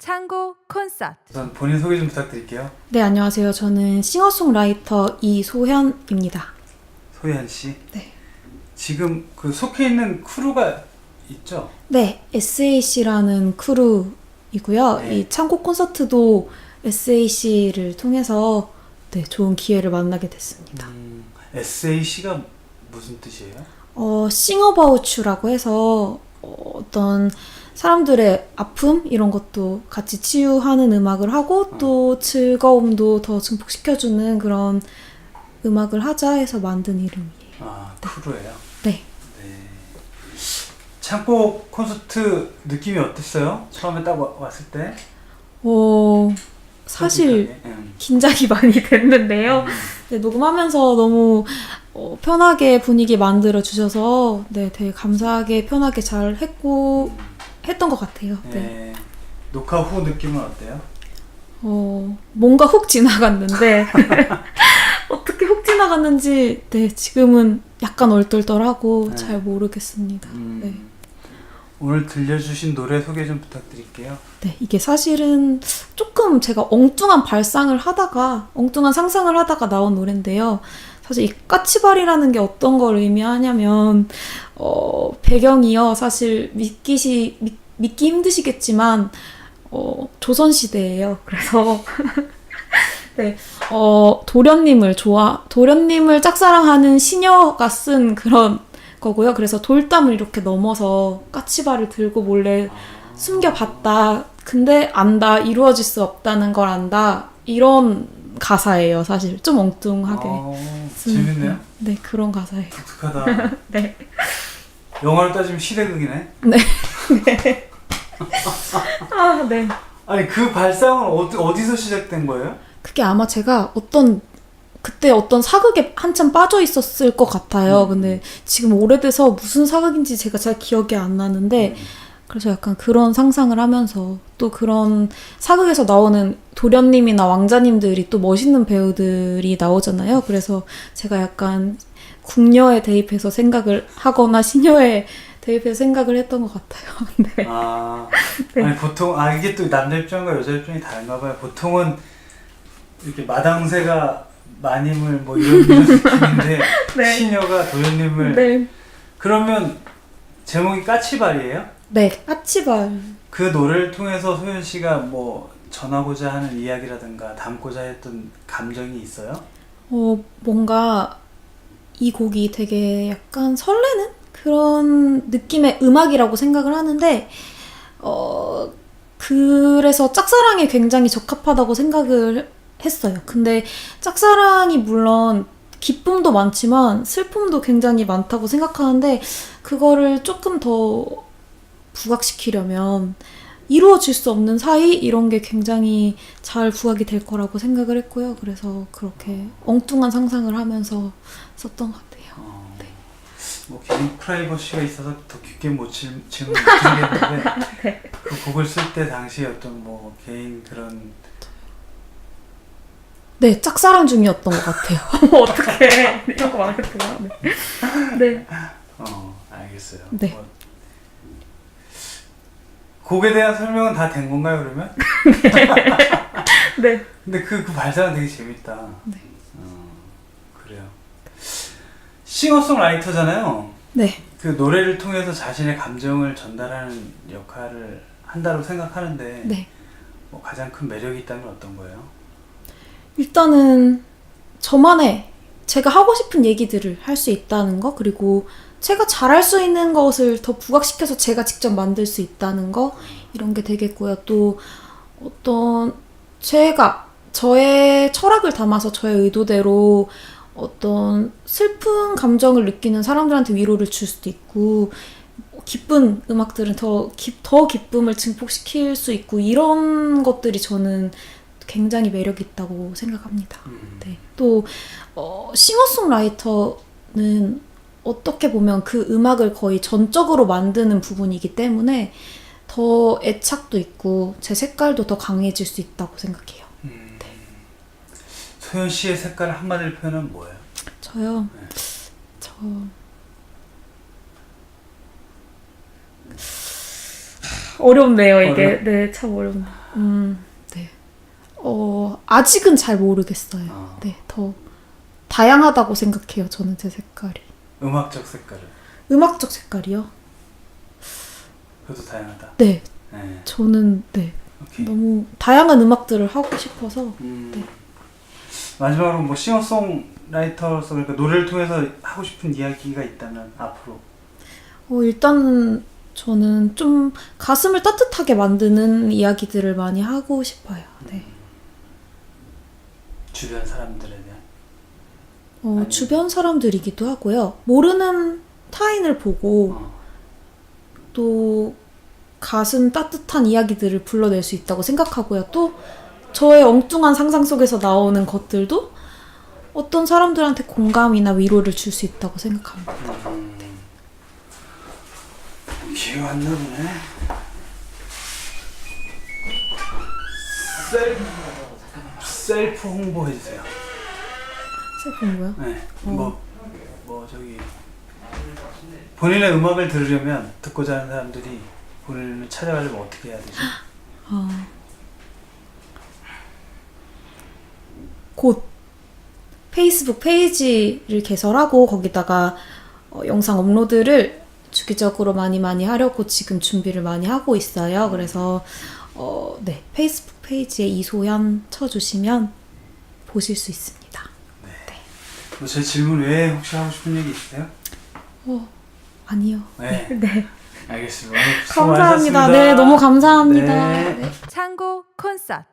창고 콘서트 우선 본인 소개 좀 부탁드릴게요. 네, 안녕하세요. 저는 싱어송라이터 이소현입니다. 소희한 씨. 네. 지금 그 속해 있는 크루가 있죠? 네, SAC라는 크루이고요. 네. 이 창고 콘서트도 SAC를 통해서 네, 좋은 기회를 만나게 됐습니다. 음, SAC가 무슨 뜻이에요? 어, 싱어바우추라고 해서 어, 어떤 사람들의 아픔 이런 것도 같이 치유하는 음악을 하고 또 즐거움도 더 증폭시켜주는 그런 음악을 하자 해서 만든 이름이에요. 아, 크루예요. 네. 네. 창고 콘서트 느낌이 어땠어요? 처음에 딱 와- 왔을 때? 어, 사실. 음. 긴장이 많이 됐는데요. 음. 네, 녹음하면서 너무 어, 편하게 분위기 만들어 주셔서 네, 되게 감사하게 편하게 잘 했고 했던 것 같아요. 네. 네. 녹화 후 느낌은 어때요? 어, 뭔가 훅 지나갔는데 어떻게 훅 지나갔는지 네, 지금은 약간 얼떨떨하고 네. 잘 모르겠습니다. 음. 네. 오늘 들려주신 노래 소개 좀 부탁드릴게요. 네, 이게 사실은 조금 제가 엉뚱한 발상을 하다가, 엉뚱한 상상을 하다가 나온 노래인데요. 사실 이 까치발이라는 게 어떤 걸 의미하냐면, 어, 배경이요. 사실 믿기시, 믿, 믿기 힘드시겠지만, 어, 조선 시대예요. 그래서, 네, 어, 도련님을 좋아, 도련님을 짝사랑하는 시녀가 쓴 그런 거고요. 그래서 돌담을 이렇게 넘어서 까치발을 들고 몰래 숨겨봤다. 근데 안다. 이루어질 수 없다는 걸 안다. 이런 가사예요, 사실. 좀 엉뚱하게. 어, 쓴, 재밌네요. 네, 그런 가사예요. 독특하다. 네. 영화로 따지면 시대극이네. 아, 네. 아니 그 발상은 어디, 어디서 시작된 거예요? 그게 아마 제가 어떤 그때 어떤 사극에 한참 빠져 있었을 것 같아요. 음. 근데 지금 오래돼서 무슨 사극인지 제가 잘 기억이 안 나는데 음. 그래서 약간 그런 상상을 하면서 또 그런 사극에서 나오는 도련님이나 왕자님들이 또 멋있는 배우들이 나오잖아요. 그래서 제가 약간 궁녀에 대입해서 생각을 하거나 시녀에 대입해서 생각을 했던 것 같아요. 네. 아, 네. 아니 보통 아 이게 또 남자 입장과 여자 입장이 다른가 봐요. 보통은 이렇게 마당새가 마님을 뭐 이런 이런 느낌인데 네. 시녀가 도련님을 네. 그러면 제목이 까치발이에요? 네. 까치발. 그 노래를 통해서 소연 씨가 뭐 전하고자 하는 이야기라든가 담고자 했던 감정이 있어요? 어, 뭔가 이 곡이 되게 약간 설레는 그런 느낌의 음악이라고 생각을 하는데, 어, 그래서 짝사랑에 굉장히 적합하다고 생각을 했어요. 근데 짝사랑이 물론 기쁨도 많지만 슬픔도 굉장히 많다고 생각하는데, 그거를 조금 더 부각시키려면 이루어질 수 없는 사이 이런 게 굉장히 잘 부각이 될 거라고 생각을 했고요. 그래서 그렇게 엉뚱한 상상을 하면서 썼던 것 같아요. 어, 네. 뭐 개인 프라이버시가 있어서 더 깊게 못 질- 질문 못 드리겠는데 네. 그 곡을 쓸 때 당시 어떤 뭐 개인 그런 네, 짝사랑 중이었던 것 같아요. 어떻게 이런 거 말했구나. 네. 네. 어 알겠어요. 네. 뭐, 곡에 대한 설명은 다 된 건가요 그러면? 네. 근데 그, 그 발상은 되게 재밌다. 네. 어, 그래요. 싱어송라이터잖아요. 네. 그 노래를 통해서 자신의 감정을 전달하는 역할을 한다고 생각하는데 네. 뭐 가장 큰 매력이 있다면 어떤 거예요? 일단은 저만의 제가 하고 싶은 얘기들을 할 수 있다는 거 그리고 제가 잘할 수 있는 것을 더 부각시켜서 제가 직접 만들 수 있다는 거 이런 게 되겠고요. 또 어떤 제가 저의 철학을 담아서 저의 의도대로 어떤 슬픈 감정을 느끼는 사람들한테 위로를 줄 수도 있고 기쁜 음악들은 더, 기, 더 기쁨을 증폭시킬 수 있고 이런 것들이 저는 굉장히 매력 있다고 생각합니다. 음. 네. 또 어, 싱어송라이터는 어떻게 보면 그 음악을 거의 전적으로 만드는 부분이기 때문에 더 애착도 있고 제 색깔도 더 강해질 수 있다고 생각해요. 음. 소연 씨의 색깔을 한마디로 표현하면 뭐예요? 저요. 네. 저 어렵네요 이게. 어려워? 네, 참 어렵네. 음, 네. 어 아직은 잘 모르겠어요. 어. 네, 더 다양하다고 생각해요. 저는 제 색깔이. 음악적 색깔은 음악적 색깔이요? 그것도 다양하다. 네, 네. 저는 네 오케이. 너무 다양한 음악들을 하고 싶어서 음. 네. 마지막으로 뭐 싱어송라이터로서 그러니까 노래를 통해서 하고 싶은 이야기가 있다면 앞으로 어, 일단 저는 좀 가슴을 따뜻하게 만드는 이야기들을 많이 하고 싶어요. 네. 주변 사람들에 대한 어, 주변 사람들이기도 하고요. 모르는 타인을 보고 어. 또 가슴 따뜻한 이야기들을 불러낼 수 있다고 생각하고요. 또 저의 엉뚱한 상상 속에서 나오는 것들도 어떤 사람들한테 공감이나 위로를 줄 수 있다고 생각합니다. 음. 기회가 왔나 보네. 셀프 셀프 홍보해 주세요. 슬픈 거요? 네. 어. 뭐, 뭐 저기 본인의 음악을 들으려면 듣고자 하는 사람들이 본인을 찾아가려면 어떻게 해야 되죠? 아. 곧 페이스북 페이지를 개설하고 거기다가 어, 영상 업로드를 주기적으로 많이 많이 하려고 지금 준비를 많이 하고 있어요. 그래서 어, 네 페이스북 페이지에 이소연 쳐주시면 보실 수 있습니다. 뭐제 질문 외에 혹시 하고 싶은 얘기 있으세요? 어 아니요. 네. 네 알겠습니다. 감사합니다. 수고하셨습니다. 네 너무 감사합니다. 네. 네. 창고 콘서트